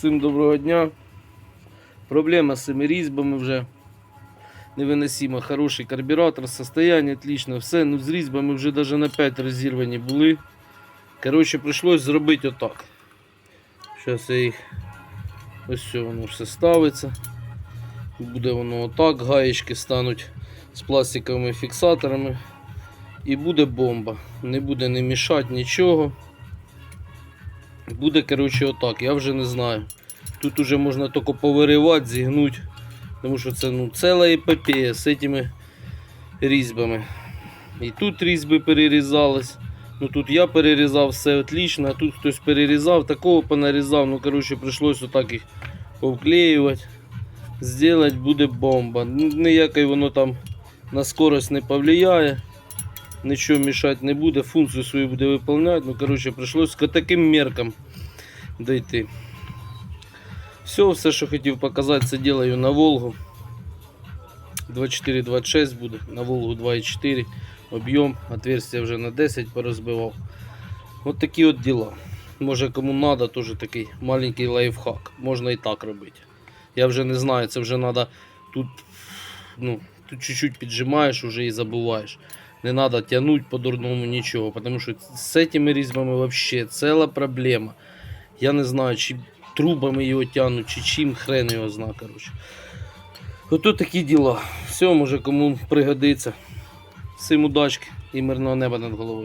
Всім доброго дня. Проблема з цими різьбами вже невиносимо. Хороший карбюратор, состояние отлично, все. Ну з різьбами вже навіть на 5 розірвані були. Коротше, прийшлось зробити отак. Зараз я їх. Ось все воно все ставиться. Буде воно отак, гаєчки стануть з пластиковими фіксаторами. І буде бомба. Не буде не мішати нічого. Буде, коротше, отак. Я вже не знаю. Тут уже можна тільки повиривати, зігнути. Тому що це ну, ціла епопея з цими різьбами. І тут різьби перерізались. Ну тут я перерізав все отлично, а тут хтось перерізав, такого понарізав. Ну, коротше, прийшлось отак їх повклеювати. Зробити буде бомба. Ніякої воно там на скорость не повлияє. Нічого мішати не буде, функцію свою буде виконувати. Ну, коротше, прийшлось к таким меркам дойти. Все, все, що хотів показати, це делаю на Волгу. 24-26 буде, на Волгу 2,4 об'єм, отверстия вже на 10 порозбивав. От такі от діла. Може кому треба, теж такий маленький лайфхак. Можна і так робити. Я вже не знаю, це вже треба тут, ну, тут чуть-чуть піджимаєш уже і забуваєш. Не треба тягнути по-дурному нічого, тому що з цими різьбами вообще ціла проблема. Я не знаю, чи трубами його тягнуть, чи чим хрен його зна, коротше. Ото такі діла. Все, може кому пригодиться. Всім удачки і мирного неба над головою.